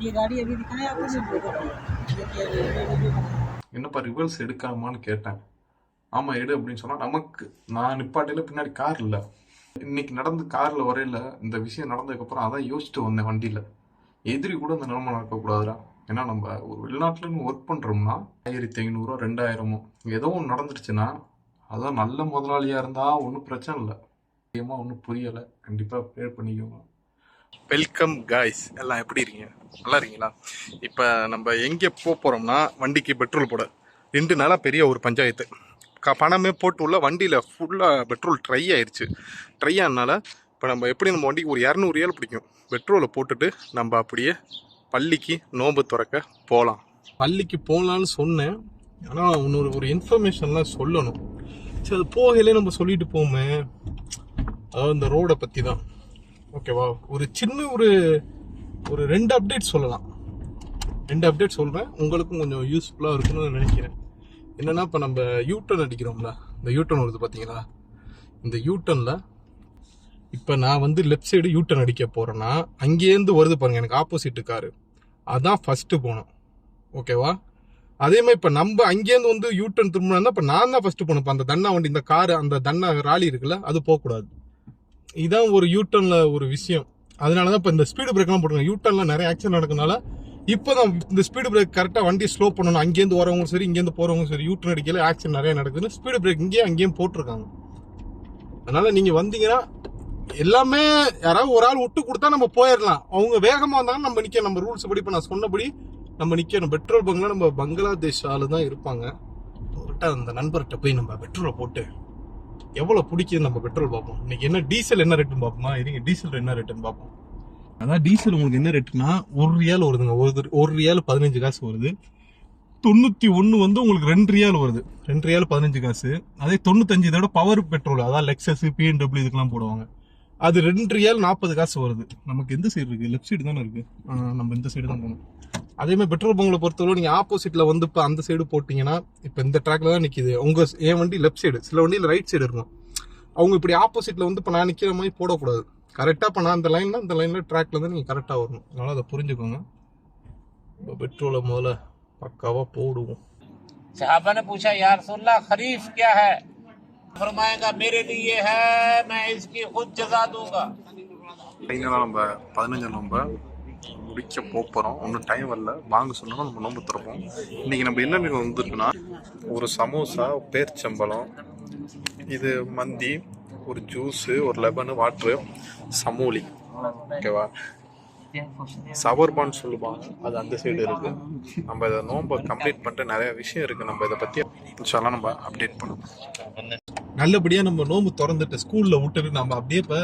ये गाड़ी अभी दिखाएं आपको नहीं बोलो देखिए अभी ये वीडियो बना என்னப்பா ரிவர்ஸ் எடுக்காமான்னு கேட்டேன் ஆமாம் எடு அப்படின்னு சொன்னால் நமக்கு நான் நிப்பாட்டையில் பின்னாடி கார் இல்லை இன்னைக்கு நடந்து காரில் வரையில இந்த விஷயம் நடந்ததுக்கப்புறம் அதான் யோசிச்சுட்டு வந்தேன் வண்டியில் எதிரி கூட இந்த நிலைமை நடக்கக்கூடாதுடா ஏன்னா நம்ம ஒரு வெளிநாட்டில் ஒர்க் பண்ணுறோம்னா ஆயிரத்தி ஐநூறுரூவா ரெண்டாயிரமோ ஏதோ ஒன்று நடந்துருச்சுன்னா அதான் நல்ல முதலாளியாக இருந்தால் ஒன்றும் பிரச்சனை இல்லை முக்கியமாக ஒன்றும் புரியலை கண்டிப்பாக ப்ரேயர் பண்ணிக்கோங்க வெல்கம் காய்ஸ் எல்லாம் எப்படி இருக்கீங்க? நல்லா இருக்கீங்களா? இப்போ நம்ம எங்கே போக போகிறோம்னா வண்டிக்கு பெட்ரோல் போட. ரெண்டு நாளாக பெரிய ஒரு பஞ்சாயத்து. க பணமே போட்டு உள்ள வண்டியில் ஃபுல்லாக பெட்ரோல் ட்ரை ஆயிடுச்சு ட்ரை ஆனனால இப்போ நம்ம எப்படி நம்ம வண்டிக்கு ஒரு இரநூறு ஏழு பிடிக்கும். பெட்ரோலை போட்டுட்டு நம்ம அப்படியே பள்ளிக்கு நோம்பு திறக்க போகலாம் பள்ளிக்கு போகலான்னு சொன்னேன். ஆனால் இன்னொரு ஒரு இன்ஃபர்மேஷன்லாம் சொல்லணும். சரி அது போகலே நம்ம சொல்லிட்டு போமே. அதாவது இந்த ரோடை பற்றி தான் ஓகேவா ஒரு சின்ன ஒரு ஒரு ரெண்டு அப்டேட் சொல்லலாம். ரெண்டு அப்டேட் சொல்கிறேன் உங்களுக்கும் கொஞ்சம் யூஸ்ஃபுல்லாக இருக்கும்னு நினைக்கிறேன். என்னன்னா இப்போ நம்ம யூட்டர்ன் அடிக்கிறோம்ல. இந்த யூட்டர்ன் வருது பார்த்தீங்களா இந்த யூட்டர்னில் இப்போ நான் வந்து லெஃப்ட் சைடு யூட்டர்ன் அடிக்க போகிறேன்னா அங்கேருந்து வருது பாருங்க எனக்கு ஆப்போசிட்டு காரு அதான் ஃபஸ்ட்டு போகணும் ஓகேவா அதே மாதிரி இப்போ நம்ம அங்கேருந்து வந்து யூட்டர்ன் திரும்பினா இப்போ நான் தான் ஃபஸ்ட்டு போகணும். இப்போ அந்த தண்ணா வண்டி இந்த காரு அந்த தண்ணா ராலி இருக்குல்ல அது போகக்கூடாது. இதான் ஒரு யூட்டர்னில் ஒரு விஷயம். அதனால தான் இப்போ இந்த ஸ்பீடு பிரேக்லாம் போட்டுருங்க யூட்டர்ல நிறைய ஆக்சிடென்ட் நடக்கனால இப்போ தான் இந்த ஸ்பீடு பிரேக் கரெக்டாக வண்டி ஸ்லோ பண்ணணும். அங்கேருந்து வரவங்களும் சரி இங்கேருந்து போகிறவங்க சரி யூட்டர்ன் அடிக்கல ஆக்சிடென்ட் நிறைய நடக்குதுன்னு ஸ்பீடு பிரேக் இங்கேயும் அங்கேயும் போட்டிருக்காங்க. அதனால நீங்கள் வந்தீங்கன்னா எல்லாமே யாராவது ஒரு ஆள் விட்டு கொடுத்தா நம்ம போயிடலாம். அவங்க வேகமாக வந்தாங்கன்னா நம்ம நிற்க நம்ம ரூல்ஸ் படி இப்போ நான் சொன்னபடி நம்ம நிற்கணும் பெட்ரோல் பங்க்லாம் நம்ம பங்களாதேஷ் ஆளு தான் இருப்பாங்க அந்த நண்பர்கிட்ட போய் நம்ம பெட்ரோலை போட்டு எவ்வளவு பிடிக்குது நம்ம பெட்ரோல் பார்ப்போம். இன்னைக்கு என்ன டீசல் என்ன ரேட்டுன்னு பார்ப்போமா? இருங்க டீசல் என்ன ரேட்டுன்னு பார்ப்போம். அதான் டீசல் உங்களுக்கு என்ன ரேட்டுனா ஒரு ரியால் வருதுங்க. ஒரு ஒரு ரியால் பதினஞ்சு காசு வருது. தொண்ணூத்தி ஒன்று வந்து உங்களுக்கு ரெண்டு ரியால் வருது. ரெண்டு ரியால் பதினஞ்சு காசு. அதே தொண்ணூத்தஞ்சு இதோட பவர் பெட்ரோல் அதான் லெக்ஸஸ் பிஎன்டபிள்யூ இதுக்கெல்லாம் போடுவாங்க. அது ரெண்டு ரியால் நாற்பது காசு வருது. நமக்கு எந்த சைடு இருக்கு? லெஃப்ட் சைடு தானே இருக்கு. நம்ம இந்த சைடு தான் போகணும். அதே மாதிரி பெட்ரோல் பங்களை பொறுத்தவரை நீங்க ஆப்போசிட்ல வந்து இப்போ அந்த சைடு போட்டீங்கன்னா இப்போ இந்த ட்ராக்ல தான் நிக்குது உங்க என் வண்டி லெஃப்ட் சைடு சில வண்டியில் ரைட் சைடு இருக்கும் அவங்க இப்படி ஆப்போசிட்ல வந்து இப்போ நான் நிக்கிற மாதிரி போடக்கூடாது கரெக்டாக இப்போ நான் அந்த லைன்ல அந்த லைன்ல ட்ராக்ல தான் நீங்க கரெக்டாக வரணும் அதனால அதை புரிஞ்சுக்கோங்க இப்போ பெட்ரோலை முதல்ல பக்காவா போடுவோம் सहाबा ने पूछा यार रसूलल्लाह खरीफ क्या है फरमाएगा मेरे लिए है मैं इसकी खुद जजा दूंगा ஃபைனலாக நம்ம பதினஞ்சு நோம்ப முடிக்க போகிறோம் ஒன்றும் டைம் வரல. வாங்க சொன்னாலும் நம்ம நோம்பு திறப்போம். இன்றைக்கி நம்ம என்ன வந்துருக்குன்னா ஒரு சமோசா பேர்ச்சம்பழம் இது மந்தி ஒரு ஜூஸு ஒரு லெமனு வாட்ரு சமோலி. ஓகேவா சவர்பான்னு சொல்லுவாங்க. அது அந்த சைடு இருக்கு. நம்ம இதை நோம்பை கம்ப்ளீட் பண்ணிட்டு நிறைய விஷயம் இருக்கு. நம்ம இதை பத்தி சொல்லலாம் நம்ம அப்டேட் பண்ணுவோம் நல்லபடியா நம்ம நோம்பு திறந்துட்டு ஸ்கூல்ல விட்டுட்டு நம்ம அப்படியே இப்ப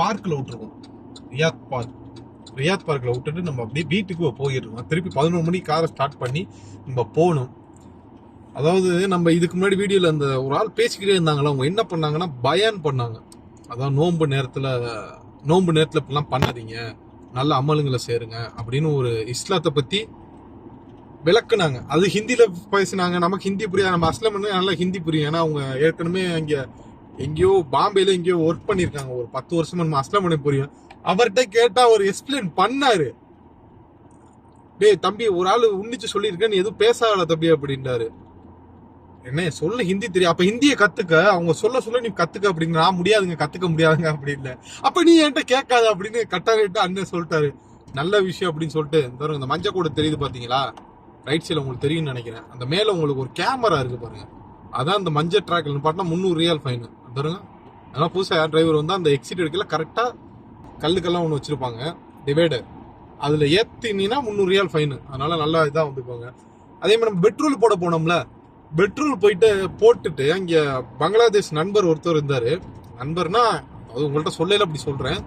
பார்க்ல விட்டுருக்கோம் ரியாத் பார்க் ரியாத் பார்க்கில் விட்டுட்டு நம்ம அப்படியே வீட்டுக்கு போயிடுவோம் திருப்பி பதினொரு மணிக்கு காரை ஸ்டார்ட் பண்ணி நம்ம போகணும். அதாவது நம்ம இதுக்கு முன்னாடி வீடியோவில் அந்த ஒரு ஆள் பேசிக்கிட்டே இருந்தாங்களா அவங்க என்ன பண்ணாங்கன்னா பயான் பண்ணாங்க. அதான் நோன்பு நேரத்தில் நோன்பு நேரத்தில் இப்படிலாம் பண்ணாதீங்க. நல்ல அமலுங்களை சேருங்க அப்படின்னு ஒரு இஸ்லாத்தை பற்றி விளக்குனாங்க. அது ஹிந்தியில் பேசினாங்க. நமக்கு ஹிந்தி புரியாது. நம்ம அஸ்லம்னு நல்லா ஹிந்தி புரியும். ஏன்னா அவங்க ஏற்கனவே இங்கே எங்கேயோ பாம்பேல எங்கேயோ ஒர்க் பண்ணிருக்காங்க ஒரு பத்து வருஷமா நம்ம அஸ்லம் புரியும். அவர்கிட்ட கேட்டா அவர் எக்ஸ்பிளைன் பண்ணாரு. டேய் தம்பி ஒரு ஆள் உன்னிச்சு சொல்லியிருக்கேன் நீ எதுவும் பேசாத தம்பி அப்படின்றாரு என்ன சொல்ல ஹிந்தி தெரியும். அப்ப ஹிந்தியை கத்துக்க அவங்க சொல்ல சொல்ல நீ கத்துக்க அப்படின்னு நான் முடியாதுங்க கத்துக்க முடியாதுங்க அப்படின்னு அப்ப நீ என்கிட்ட கேட்காத அப்படின்னு கட்டாரிட்டு அண்ணன் சொல்லிட்டாரு. நல்ல விஷயம் அப்படின்னு சொல்லிட்டு இந்த இந்த மஞ்சள் கூட தெரியுது பாத்தீங்களா? ரைட் சைடில் உங்களுக்கு தெரியும்னு நினைக்கிறேன். அந்த மேல உங்களுக்கு ஒரு கேமரா இருக்கு பாருங்க. அதான் அந்த மஞ்சள் ட்ராக்ல பார்த்தா முந்நூறு ரியல் ஃபைன் தருங்க அதெல்லாம் புதுசாக யார் டிரைவர் வந்து அந்த எக்ஸிட் எடுக்கல கரெக்டாக கல்லுக்கெல்லாம் ஒன்று வச்சுருப்பாங்க. டிவைடர் அதில் ஏத்தினீங்கன்னா முந்நூறு ரியல் ஃபைனு அதனால் நல்லா இதாக வந்துக்கோங்க அதே மாதிரி நம்ம பெட்ரோல் போட போனோம்ல. பெட்ரோல் போயிட்டு போட்டுட்டு அங்கே பங்களாதேஷ் நண்பர் ஒருத்தர் இருந்தார். நண்பர்னா அது உங்கள்கிட்ட சொல்லல அப்படி சொல்கிறேன்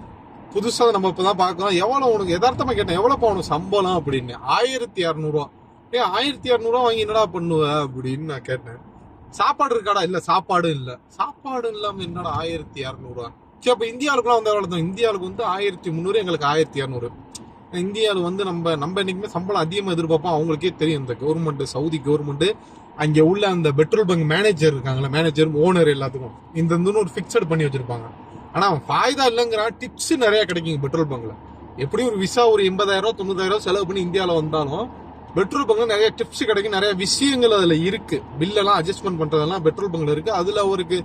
புதுசாக நம்ம இப்போ தான் பார்க்கலாம் எவ்வளோ உனக்கு எதார்த்தமாக கேட்டேன். எவ்வளோ உனக்கு சம்பளம் அப்படின்னு. ஆயிரத்தி இரநூறுவா ஏன் ஆயிரத்தி இரநூறுவா வாங்கி என்னடா பண்ணுவ? அப்படின்னு நான் கேட்டேன். சாப்பாடு இருக்காடா? இல்லை சாப்பாடு இல்லை. சாப்பாடு இல்லாமல் என்னடா ஆயிரத்தி இரநூறுவா ஸோ அப்போ இந்தியாவுக்குலாம் வந்து எவ்வளோ இந்தியாவுக்கு வந்து ஆயிரத்தி முந்நூறு எங்களுக்கு ஆயிரத்தி இரநூறு. இந்தியாவில் வந்து நம்ம நம்ம என்னைக்குமே சம்பளம் அதிகமாக எதிர்பார்ப்போம். அவங்களுக்கே தெரியும் இந்த கவர்மெண்ட்டு சவுதி கவர்மெண்ட்டு அங்கே உள்ள அந்த பெட்ரோல் பங்க் மேனேஜர் இருக்காங்களே மேனேஜர் ஓனர் எல்லாத்துக்கும். இந்த ஒரு ஃபிக்ஸட் பண்ணி வச்சுருப்பாங்க. ஆனால் அவன் ஃபாய்தா இல்லைங்கிறான் டிப்ஸ் நிறையா கிடைக்குங்க பெட்ரோல் பங்கில் எப்படியும் ஒரு விசா ஒரு எண்பதாயிரம் தொண்ணூறாயிரம் செலவு பண்ணி இந்தியாவில் வந்தாலும் பெட்ரோல் பங்க்ல நிறைய டிப்ஸ் கிடைக்கும் நிறைய விஷயங்கள் அதுல இருக்கு. பில்லெல்லாம் அட்ஜஸ்ட்மெண்ட் பண்றதெல்லாம் பெட்ரோல் பங்க்ல இருக்கு. அதுல அவருக்கு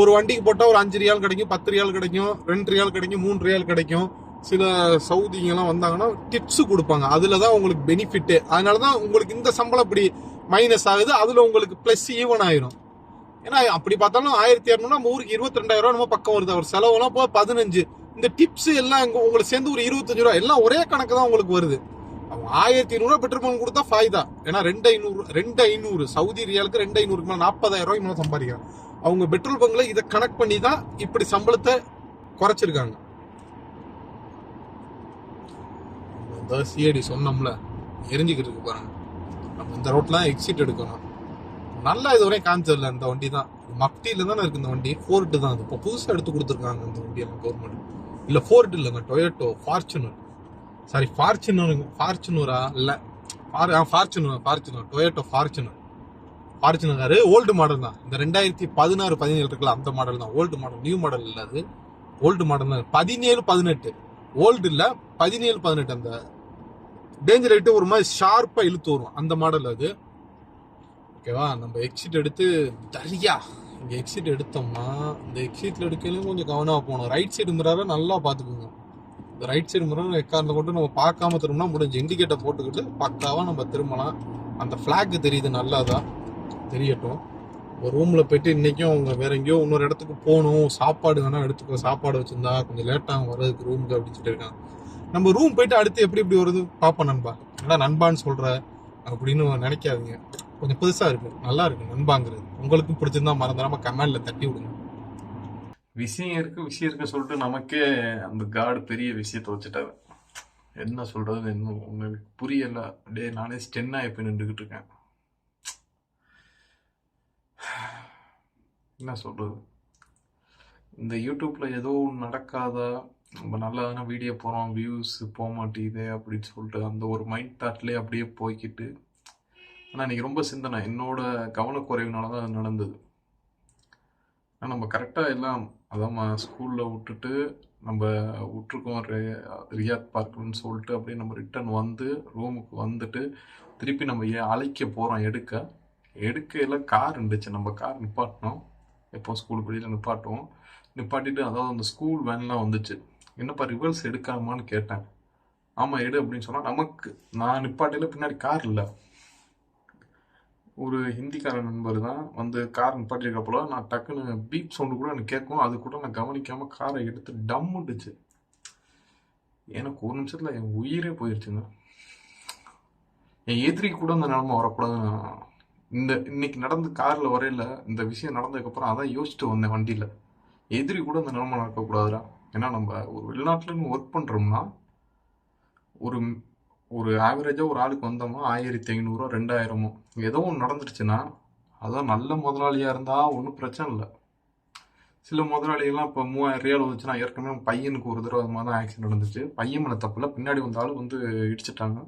ஒரு வண்டிக்கு போட்டா ஒரு அஞ்சு ரியால் கிடைக்கும் பத்து ரியால் கிடைக்கும் ரெண்டு ரியால் கிடைக்கும் மூணு ரியால் கிடைக்கும். சில சவுதிங்கெல்லாம் வந்தாங்கன்னா டிப்ஸ் கொடுப்பாங்க. அதுல தான் உங்களுக்கு பெனிஃபிட் அதனால தான் உங்களுக்கு இந்த சம்பளம் இப்படி மைனஸ் ஆகுது. அதுல உங்களுக்கு பிளஸ் ஈவன் ஆயிரும். ஏன்னா அப்படி பார்த்தாலும் ஆயிரத்தி இரநூறுனா நம்ம ஊருக்கு இருபத்தி ரெண்டாயிரம் ரூபா நம்ம பக்கம் வருது. அவர் செலவெல்லாம் போய் பதினஞ்சு. இந்த டிப்ஸ் எல்லாம் உங்களுக்கு சேர்ந்து ஒரு இருபத்தஞ்சு ரூபா எல்லாம் ஒரே கணக்கு தான் உங்களுக்கு வருது. அவங்க ஆயிரத்தி ஐநூறுரூவா பெட்ரோல் பங்க் கொடுத்தா ஃபாய்தா ஏன்னா ரெண்டு ஐநூறு ரெண்டு ஐநூறு சவுதி ரியாலுக்கு ரெண்டு ஐநூறுக்கு மேலே நாற்பதாயிரம் ரூபாய் மேலே சம்பாதிக்கிறாங்க. அவங்க பெட்ரோல் பங்கில் இதை கனெக்ட் பண்ணி தான் இப்படி சம்பளத்தை குறைச்சிருக்காங்க. இந்த சிஐடி சொன்னோம்ல எரிஞ்சுக்கிட்டு இருக்கு பாருங்க. நம்ம இந்த ரோட்ல எக்ஸிட் எடுக்கணும். நல்லா இதுவரையும் காமிச்சதில்ல இந்த வண்டி தான் மப்டியில தானே இருக்குது இந்த வண்டி? ஃபோர்ட்டு தான் அது. இப்போ புதுசாக எடுத்து கொடுத்துருக்காங்க இந்த வண்டியெல்லாம் கவர்மெண்ட் இல்லை ஃபோர்ட் இல்லைங்க டொயோட்டோ ஃபார்ச்சுனர் சாரி ஃபார்ச்சுனருங்க ஃபார்ச்சுனரா இல்லை. For Fortuner Fortuner Toyota Fortuner Fortuner old model தான். இந்த ரெண்டாயிரத்தி பதினாறு பதினேழு இருக்குல்ல அந்த மாடல் தான். ஓல்டு மாடல் நியூ மாடல் இல்லை அது. ஓல்டு மாடல் தான். பதினேழு பதினெட்டு. ஓல்டு இல்லை பதினேழு பதினெட்டு அந்த. டேஞ்சர் லைட்டு ஒரு மாதிரி ஷார்ப்பாக இழுத்து வரும். அந்த மாடல் அது. ஓகேவா நம்ம எக்ஸிட் எடுத்து தரியா. இங்கே எக்ஸிட் எடுத்தோம்னா இந்த எக்ஸிட்டில் எடுக்கலையும் கொஞ்சம் கவனமாக போகணும். ரைட் சைடு மிரரை நல்லா பார்த்துக்கோங்க. ரைட் சைடு முறை எக்கார்ந்து கொண்டு நம்ம பார்க்காம திரும்பினா முடிஞ்சு. இண்டிகேட்டர் போட்டுக்கிட்டு பக்காவாக நம்ம திரும்பலாம். அந்த ஃப்ளாக்கு தெரியுது நல்லா தான் தெரியட்டும். ஒரு ரூமில் போயிட்டு இன்றைக்கும் அவங்க வேற எங்கேயோ இன்னொரு இடத்துக்கு போகணும். சாப்பாடு வேணால் எடுத்துக்கோ. சாப்பாடு வச்சுருந்தா கொஞ்சம் லேட்டாக வர்றதுக்கு ரூமுக்கு அப்படின்னு சொல்லிட்டு இருக்காங்க. நம்ம ரூம் போயிட்டு அடுத்து எப்படி எப்படி வருது? பார்ப்போம் நண்பா. ஏன்னா நண்பான்னு சொல்கிற அப்படின்னு நினைக்காதீங்க. கொஞ்சம் புதுசாக இருக்கும். நல்லா இருக்கும் நண்பாங்கிறது. உங்களுக்கும் பிடிச்சிருந்தா மறந்துடாம கமெண்டில் தட்டி விடுங்க. விஷயம் இருக்கு விஷயம் இருக்கு சொல்லிட்டு நமக்கே அந்த காடு பெரிய விஷயத்த வச்சுட்டாரு. என்ன சொல்றது இன்னும் உங்களுக்கு புரியல. அப்படியே நானே ஸ்டென்னா இப்போ நின்றுக்கிட்டு இருக்கேன். என்ன சொல்றது? இந்த யூடியூப்ல ஏதோ ஒண்ணு நடக்காதா நம்ம நல்லா வீடியோ போகிறோம் வியூஸ் போக மாட்டேங்குது அப்படின்னு சொல்லிட்டு அந்த ஒரு மைண்ட் தாட்லேயே அப்படியே போய்க்கிட்டு. ஆனால் இன்னைக்கு ரொம்ப சிந்தனை. என்னோட கவனக்குறைவுனால தான் அது நடந்தது. ஆனால் நம்ம கரெக்டாக எல்லாம் அதாம்மா ஸ்கூலில் விட்டுட்டு நம்ம விட்ருக்கோம் ரி- ரியாத் பார்க்குன்னு சொல்லிட்டு அப்படியே நம்ம ரிட்டர்ன் வந்து ரூமுக்கு வந்துட்டு திருப்பி நம்ம ஏன் அழைக்க போகிறோம் எடுக்க? எடுக்கையில் கார் இருந்துச்சு. நம்ம கார் நிப்பாட்டினோம். எப்போ ஸ்கூல் வெளியில் நிப்பாட்டுவோம். நிப்பாட்டிட்டு அதாவது அந்த ஸ்கூல் வேன்லாம் வந்துச்சு. என்னப்பா ரிவர்ஸ் எடுக்காமான்னு கேட்டேன். ஆமாம் எடு அப்படின்னு சொன்னால் நமக்கு நான் நிப்பாட்டியில் பின்னாடி கார் இல்லை. ஒரு ஹிந்திக்கார நண்பர் தான் வந்து கார் நிப்பாட்டிருக்கப்போல நான் டக்குன்னு பீப் சவுண்டு கூட எனக்கு கேட்கும் அது கூட நான் கவனிக்காமல் காரை எடுத்து டம்முட்டுச்சு எனக்கு ஒரு நிமிஷத்தில் என் உயிரே போயிடுச்சுங்க என் எதிரிக்கு கூட அந்த நிலமை வரக்கூடாதுன்னு இந்த இன்னைக்கு நடந்து காரில் வரையில இந்த விஷயம் நடந்ததுக்கப்புறம் அதான் யோசிச்சுட்டு வந்தேன் வண்டியில். எதிரி கூட அந்த நிலமை நடக்கக்கூடாதுடா. ஏன்னா நம்ம ஒரு வெளிநாட்டுல ஒர்க் பண்ணுறோம்னா ஒரு ஒரு ஆவரேஜாக ஒரு ஆளுக்கு வந்தோமா ஆயிரத்தி ஐநூறுரூவா ரெண்டாயிரமோ. ஏதோ ஒன்று நடந்துருச்சுன்னா அதான் நல்ல முதலாளியாக இருந்தால் ஒன்றும் பிரச்சனை இல்லை. சில முதலாளிகள்லாம் இப்போ மூவாயிரம் ரியால் வந்துச்சுன்னா ஏற்கனவே பையனுக்கு ஒரு தடவை அது மாதிரி தான் ஆக்சிடென்ட் நடந்துச்சு. பையன் மேலே தப்பில் பின்னாடி வந்த ஆள் வந்து இடிச்சிட்டாங்க.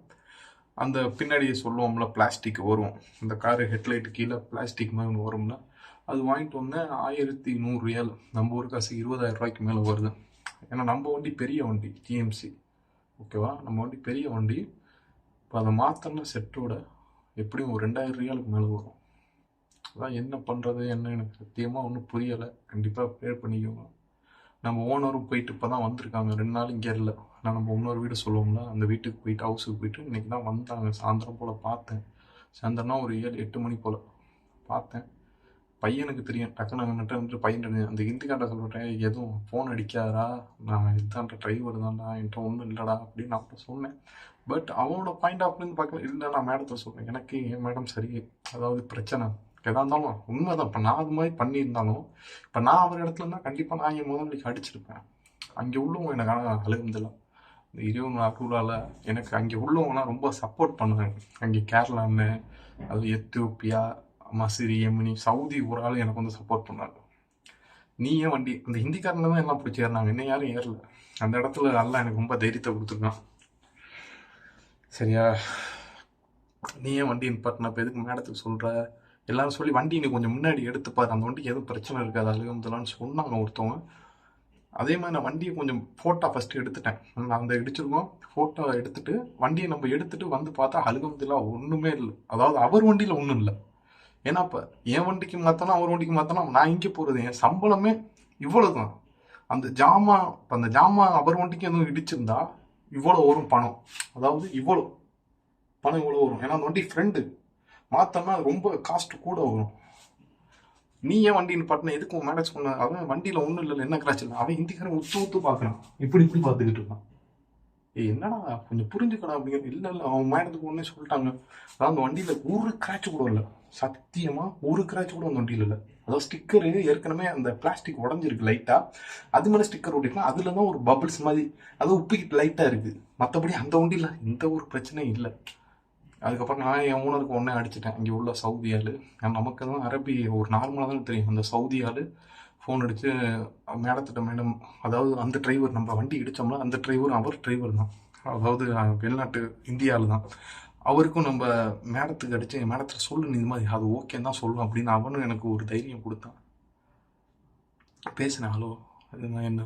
அந்த பின்னாடி சொல்லுவோம்ல பிளாஸ்டிக் வரும். இந்த காரு ஹெட்லைட்டு கீழே பிளாஸ்டிக் மாதிரி ஒன்று வரும்ல அது வாங்கிட்டு வந்தேன் ஆயிரத்தி நூறு ரியால். நம்ம ஒரு காசு இருபதாயிரம் ரூபாய்க்கு மேலே வருது. ஏன்னா நம்ம வண்டி பெரிய வண்டி டிஎம்சி ஓகேவா நம்ம வண்டி பெரிய வண்டி இப்போ அதை மாற்றினா செட்டோட எப்படியும் ஒரு ரெண்டாயிரம் ரியாலுக்கு மேலே வரும். அதான் என்ன பண்ணுறது என்ன எனக்கு சத்தியமாக ஒன்றும் புரியலை. கண்டிப்பாக ப்ரேயர் பண்ணிக்கோங்க. நம்ம ஓனரும் போயிட்டு இப்போ தான் வந்திருக்காங்க. ரெண்டு நாள் இங்கே இல்லை. நான் நம்ம இன்னொரு வீடு சொல்லுவோம்ல அந்த வீட்டுக்கு போயிட்டு ஹவுஸுக்கு போயிட்டு இன்றைக்கி தான் வந்தாங்க. சாயந்தரம் போல் பார்த்தேன். சாயந்தரம்னா ஒரு ஏழு எட்டு மணி போல் பார்த்தேன். பையனுக்கு தெரியும் டக்குனு அங்கிட்ட வந்துட்டு பையன் அந்த ஹிந்திக்காண்ட சொல்லிட்டேன் எதுவும் ஃபோன் அடிக்காதடா. நான் இதுதான்டா டிரைவர் தான்டா. என்கிட்ட ஒன்றும் இல்லைடா. அப்படின்னு நான் அப்ப சொன்னேன். பட் அவனோட பாயிண்ட் ஆஃப்லேருந்து பார்க்கல. இல்லை நான் மேடத்தில் சொல்கிறேன் எனக்கு என் மேடம் சரி? அதாவது பிரச்சனை. எதா இருந்தாலும் உண்மைதான். இப்போ நான் அது மாதிரி பண்ணியிருந்தாலும் இப்போ நான் அவர் இடத்துல இருந்தால் கண்டிப்பாக நான் என் முதலாளிக்கு அடிச்சிருப்பேன். அங்கே உள்ளவங்க எனக்கு ஆனால் இந்த இருபது அருளால் எனக்கு அங்கே உள்ளவங்களாம் ரொம்ப சப்போர்ட் பண்ணுவாங்க. அங்கே கேரளான்னு அது எத்தியோப்பியா மசிரி எமினி சவுதி ஒரு ஆள் எனக்கு வந்து சப்போர்ட் பண்ணாங்க. நீ ஏன் வண்டி அந்த ஹிந்திக்காரன்ல தான் எல்லாம் பிடிச்சி ஏறினாங்க. இன்னும் யாரும் ஏறல. அந்த இடத்துல எல்லாம் எனக்கு ரொம்ப தைரியத்தை கொடுத்துருக்கான். சரியா? நீ ஏன் வண்டி நிப்பாட்டின? இப்போ எதுக்கு மேடத்துக்கு சொல்கிற எல்லாரும் சொல்லி வண்டி நீ கொஞ்சம் முன்னாடி எடுத்து பாரு. அந்த வண்டிக்கு எதுவும் பிரச்சனை இருக்காது. அழுகுந்தலான்னு சொன்னாங்க ஒருத்தவங்க. அதே மாதிரி நான் வண்டியை கொஞ்சம் ஃபோட்டோ ஃபஸ்ட்டு எடுத்துட்டேன். நான் அந்த இடிச்சிருக்கோம். ஃபோட்டோ எடுத்துட்டு வண்டியை நம்ம எடுத்துட்டு வந்து பார்த்தா அழுகமதில்லா ஒன்றுமே இல்லை. அதாவது அவர் வண்டியில் ஒன்றும் இல்லை. ஏன்னா இப்போ என் வண்டிக்கு மாற்றணும் அவர் வண்டிக்கு மாற்றணும் நான் இங்கே போகிறது என் சம்பளமே இவ்வளோ தான் அந்த ஜாமான் இப்போ அந்த ஜாமான் அவர் வண்டிக்கு எதுவும் இடிச்சிருந்தா இவ்வளோ வரும் பணம். அதாவது இவ்வளோ பணம் இவ்வளோ வரும். ஏன்னா அந்த வண்டி ஃப்ரெண்டு மாற்றோம்னா ரொம்ப காஸ்ட் கூட வரும். நீ ஏன் வண்டி பட்டின எதுக்கு மேனேஜ் பண்ண? அவன் வண்டியில் ஒன்றும் இல்லை என்ன கிராச் இல்லை அவன் ஹிந்திக்காரன் உத்து உத்து பார்க்குறான் இப்படி இப்படி பார்த்துக்கிட்டு இருக்கான். ஏய் என்னடா கொஞ்சம் புரிஞ்சுக்கடா அப்படிங்கிற இல்லை இல்லை அவன் மேடத்துக்கு ஒன்றே சொல்லிட்டாங்க. அதான் அந்த வண்டியில் ஒரு கிராச் கூட இல்லை. சத்தியமாக ஒரு கிராச் கூட அந்த வண்டியில் இல்லை. அதாவது ஸ்டிக்கரு ஏற்கனவே அந்த பிளாஸ்டிக் உடஞ்சிருக்கு லைட்டாக அது மேலே ஸ்டிக்கர் ஒட்டிக்கலாம் அதில் தான் ஒரு பபிள்ஸ் மாதிரி அது உப்பிக்கிட்டு லைட்டாக இருக்குது மற்றபடி அந்த வண்டியில் எந்த ஒரு பிரச்சனையும் இல்லை. அதுக்கப்புறம் நான் என் ஓனருக்கு ஒன்றே அடிச்சிட்டேன். இங்கே உள்ள சவுதி ஆள் நமக்கு தான் அரபி ஒரு நார்மலாக தான் தெரியும். அந்த சவுதி ஆள் ஃபோன் அடித்து மேடத்திட்ட மேடம். அதாவது அந்த டிரைவர் நம்ம வண்டி இடித்தோம்னா அந்த டிரைவர் அவர் டிரைவர் தான். அதாவது வெளிநாட்டு இந்தியாவில் தான் அவருக்கும் நம்ம மேடத்துக்கு அடித்து மேடத்தில் சொல்லு இது மாதிரி அது ஓகே தான் சொல்லும் அப்படின்னு அவனும் எனக்கு ஒரு தைரியம் கொடுத்தான். பேசினேன் ஹலோ இது மாதிரி என்ன?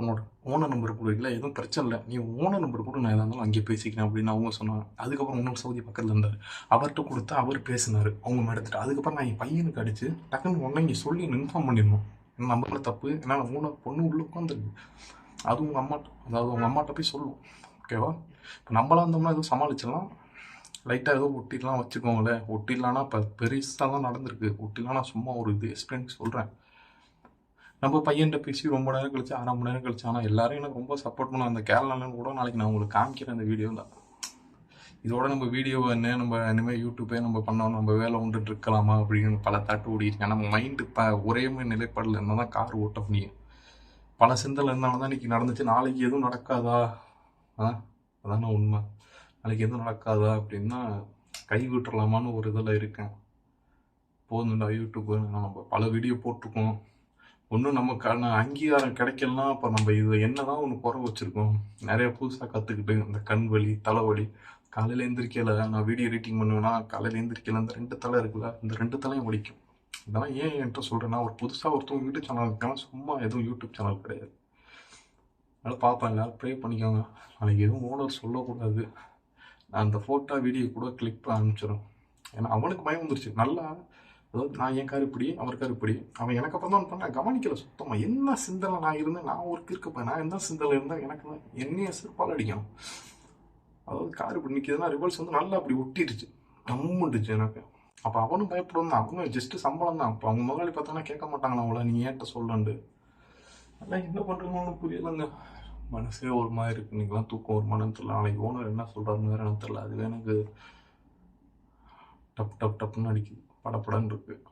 உன்னோட ஓனர் நம்பர் கொடுக்கல எதுவும் பிரச்சனை இல்லை. நீ ஓனர் நம்பர் கூட நான் எதாக இருந்தாலும் அங்கேயே பேசிக்கிறேன் அப்படின்னு அவங்க சொன்னாங்க. அதுக்கப்புறம் இன்னொரு சவுதி பக்கத்தில் இருந்தார். அவர்கிட்ட கொடுத்தா அவர் பேசினார் அவங்க மேடத்திட்ட. அதுக்கப்புறம் நான் என் பையனுக்கு அடித்து டக்குன்னு உடனே இங்கே சொல்லி இன்ஃபார்ம் பண்ணிடணும். ஏன்னா தப்பு. ஏன்னா மூணு பொண்ணு உள்ள உட்காந்துருக்கு அது உங்கள் அம்மாட்ட அதாவது உங்கள் அம்மாட்ட போய் சொல்லும். ஓகேவா இப்போ நம்மளாக இருந்தோம்னா எதுவும் சமாளிச்சிடலாம். லைட்டாக ஏதோ ஒட்டிலாம் வச்சுக்கோங்களேன். ஒட்டிலானா இப்போ பெருசாக தான் நடந்திருக்கு. ஒட்டிலானா சும்மா ஒரு இது எக்ஸ்பிளைன் சொல்கிறேன் நம்ம பையன்கிட்ட பேசி ரொம்ப நேரம் கழிச்சு அரை மணி நேரம் கழிச்சு ஆனால் எல்லாரும் எனக்கு ரொம்ப சப்போர்ட் பண்ண அந்த கேரளாலன்னு கூட நாளைக்கு நான் உங்களுக்கு காமிக்கிறேன் அந்த வீடியோவில் இதோட நம்ம வீடியோவை என்ன நம்ம இனிமேல் யூடியூப்பே நம்ம பண்ணோம் நம்ம வேலை உண்டுட்டு இருக்கலாமா அப்படின்னு பல தாட்டு ஓடிட்டு நம்ம மைண்டு இப்போ ஒரே மாதிரி நிலைப்பாடில் இருந்தால் தான் கார் ஓட்ட முடியும். பல சிந்தல் இருந்தாலும் தான் இன்றைக்கி நடந்துச்சு. நாளைக்கு எதுவும் நடக்காதா? ஆ அதான உண்மை. நாளைக்கு எதுவும் நடக்காதா அப்படின்னா கை விட்டுறலாமான்னு ஒரு இதில் இருக்கேன். போதும்டா யூடியூப்பு நம்ம பல வீடியோ போட்டிருக்கோம். ஒன்றும் நமக்கான அங்கீகாரம் கிடைக்கலனா அப்போ நம்ம இது என்னதான் ஒன்று குறை வச்சுருக்கோம். நிறைய புதுசாக கற்றுக்கிட்டு இந்த கண் வலி தலைவலி காலையில் எந்திரிக்கல நான் வீடியோ எடிட்டிங் பண்ணுவேன்னா காலையில் எந்திரிக்கல அந்த ரெண்டு தலை இருக்குல்ல இந்த ரெண்டு தலையும் வலிக்கும். இதெல்லாம் ஏன் என்கிட்ட சொல்கிறேன்னா ஒரு புதுசாக ஒருத்தவங்க யூடியூப் சேனல் இருக்காங்க சும்மா எதுவும் யூடியூப் சேனல் கிடையாது. அதனால் பார்ப்பேன் எல்லாரும் ப்ரே பண்ணிக்கோங்க. நாளைக்கு எதுவும் ஓனர் சொல்லக்கூடாது. நான் அந்த ஃபோட்டோ வீடியோ கூட கிளிப் அனுப்பிச்சிடும் ஏன்னா அவனுக்கு பயம் வந்துருச்சு. நல்லா அதாவது நான் என் கார் இப்படி அவர் கார் இப்படி. அவன் எனக்கு அப்புறம் தான் பண்ண கவனிக்கல சுத்தமாக என்ன சிந்தனை நான் இருந்தேன்? நான் ஒரு இருக்கப்பேன் நான் என்ன சிந்தனை இருந்தால் எனக்கு என்னைய சிறப்பால் அடிக்கணும். அதாவது கார் இப்படி நிற்கிதுன்னா ரிவல்ஸ் வந்து நல்லா அப்படி ஒட்டிடுச்சு நம்முண்டுச்சு எனக்கு. அப்போ அவனும் பயப்படுவான். அவனும் ஜஸ்ட் சம்பளம் தான். அப்போ அவங்க முதலாளி பார்த்தோன்னா கேட்க மாட்டாங்களா அவங்கள நீ ஏட்ட சொல்லண்டு அதெல்லாம் என்ன பண்ணுறதுன்னு புரியலைங்க. மனசே ஒரு மாதிரி இருக்கு. நீங்களாம் தூக்கம் ஒரு மனம் தெரியல. நாளைக்கு ஓனர் என்ன சொல்கிறாருன்னு வேறு எனக்கு தெரியல. அதுவே எனக்கு டப் டப் டப்னு அடிக்குது. படப்படன்னு இருக்கு.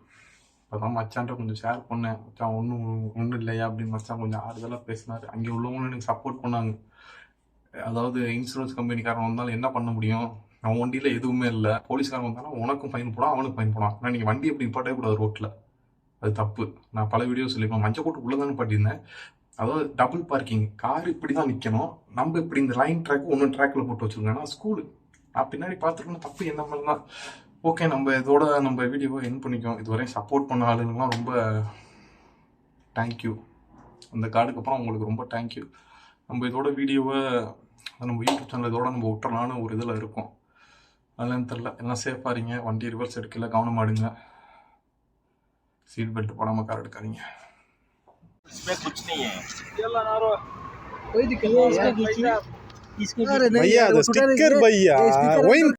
அதான் மச்சான்ட்ட கொஞ்சம் ஷேர் பண்ணேன். மச்சான் ஒன்றும் ஒன்றும் இல்லையா? அப்படின்னு மச்சான் கொஞ்சம் ஆறுதலாக பேசினார். அங்கே உள்ளவங்களும் எனக்கு சப்போர்ட் பண்ணாங்க. அதாவது இன்சூரன்ஸ் கம்பெனிக்காரன் வந்தாலும் என்ன பண்ண முடியும்? அவன் வண்டியில் எதுவுமே இல்லை. போலீஸ்காரன் வந்தாலும் உனக்கும் ஃபைன் போடான் அவனுக்கு ஃபைன் போடான் ஆனால் நீங்கள் வண்டி எப்படி நிப்பாட்டவே கூடாது ரோட்டில் அது தப்பு. நான் பல வீடியோ சொல்லியிருப்பேன் மஞ்சள் கோட்டு உள்ளே தானே பாட்டியிருந்தேன் அதாவது டபுள் பார்க்கிங் கார் இப்படி தான் நிற்கணும் நம்ம இப்படி இந்த லைன் ட்ராக் ஒன்று ட்ராக்கில் போட்டு வச்சுருக்கோம். ஆனால் ஸ்கூலு நான் பின்னாடி பார்த்துருக்கணும் தப்பு என்ன மேலே தான் ஓகே நம்ம இதோட நம்ம வீடியோவை என் பண்ணிக்கோம் இதுவரையும் சப்போர்ட் பண்ண ஆளுங்கெல்லாம் ரொம்ப தேங்க்யூ அந்த கார்டுக்கு அப்புறம் உங்களுக்கு ரொம்ப தேங்க்யூ நம்ம இதோட வீடியோவை நம்ம யூடியூப் சேனல் இதோட நம்ம விட்டுறலான்னு ஒரு இதில் இருக்கோம் அதெல்லாம் தெரில எல்லாம் சேஃபாக இருங்க வண்டி ரிவர்ஸ் எடுக்கல கவனமா எடுங்க சீட் பெல்ட் போடாமல் கார் எடுக்காதீங்க इसमें कुछ नहीं है कोई दिक्कत नहीं है इसको खींचिए इसको भैया वो तो टूटा स्टिकर नहीं है। भैया ये स्टिकर वही अंदर